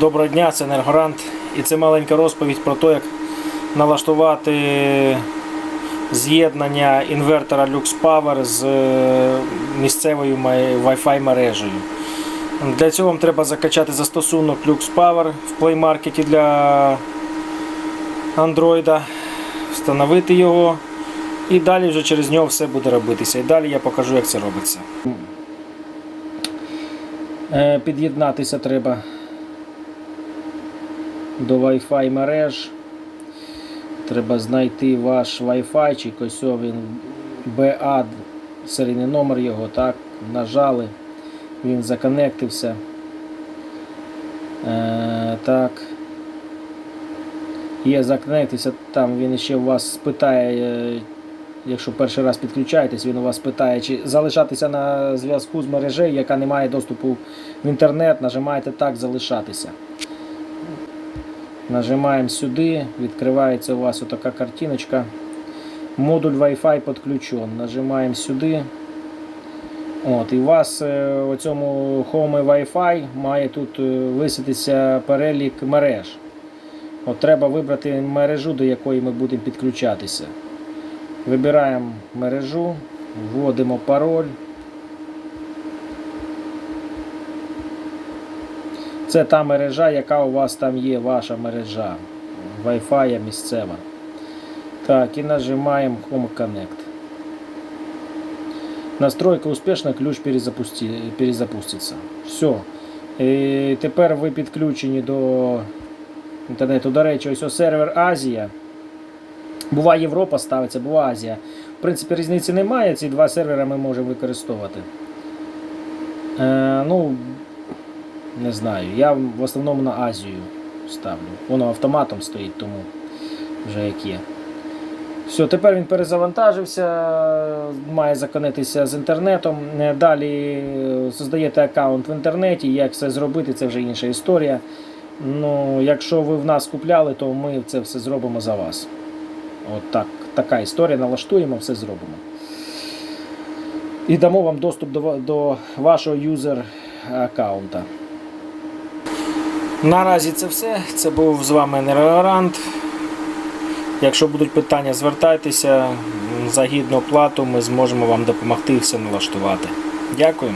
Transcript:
Доброго дня, це Енергорант. І це маленька розповідь про те, як налаштувати з'єднання інвертора Lux Power з е, місцевою Wi-Fi мережею. Для цього вам треба закачати застосунок Lux Power в Play Market для Android, встановити його і далі вже через нього все буде робитися. І далі я покажу, як це робиться. Е, Під'єднатися треба до Wi-Fi мереж. Треба знайти ваш Wi-Fi, ось він BA, серійний номер його, так, нажали, він законектився. Е, так. Є законектився, там він ще у вас спитає, е, якщо перший раз підключаєтесь, він у вас питає, чи залишатися на зв'язку з мережею, яка не має доступу в інтернет, нажимаєте так залишатися. Нажимаємо сюди, відкривається у вас отака картиночка. Модуль Wi-Fi підключен. Нажимаємо сюди. От, і у вас у цьому Home Wi-Fi має тут е, висвітитися перелік мереж. От Треба вибрати мережу, до якої ми будемо підключатися. Вибираємо мережу, вводимо пароль. Це та мережа, яка у вас там є, ваша мережа. Wi-Fi місцева. Так, і нажимаємо Home Connect. Настройка успішна, ключ перезапусти, перезапуститься. Все. І тепер ви підключені до інтернету. До речі, ось сервер Азія. Буває Європа ставиться, буває Азія. В принципі, різниці немає. Ці два сервера ми можемо використовувати. Е, ну, не знаю. Я в основному на Азію ставлю. Воно автоматом стоїть, тому вже як є. Все, тепер він перезавантажився, має законитися з інтернетом. Е, Далі е, создаєте аккаунт в інтернеті. Як це зробити, це вже інша історія. Ну, якщо ви в нас купляли, то ми це все зробимо за вас. От так, така історія. Налаштуємо, все зробимо. І дамо вам доступ до, до вашого юзер аккаунта. Наразі це все. Це був з вами Енергорант. Якщо будуть питання, звертайтеся. За гідну оплату ми зможемо вам допомогти все налаштувати. Дякую.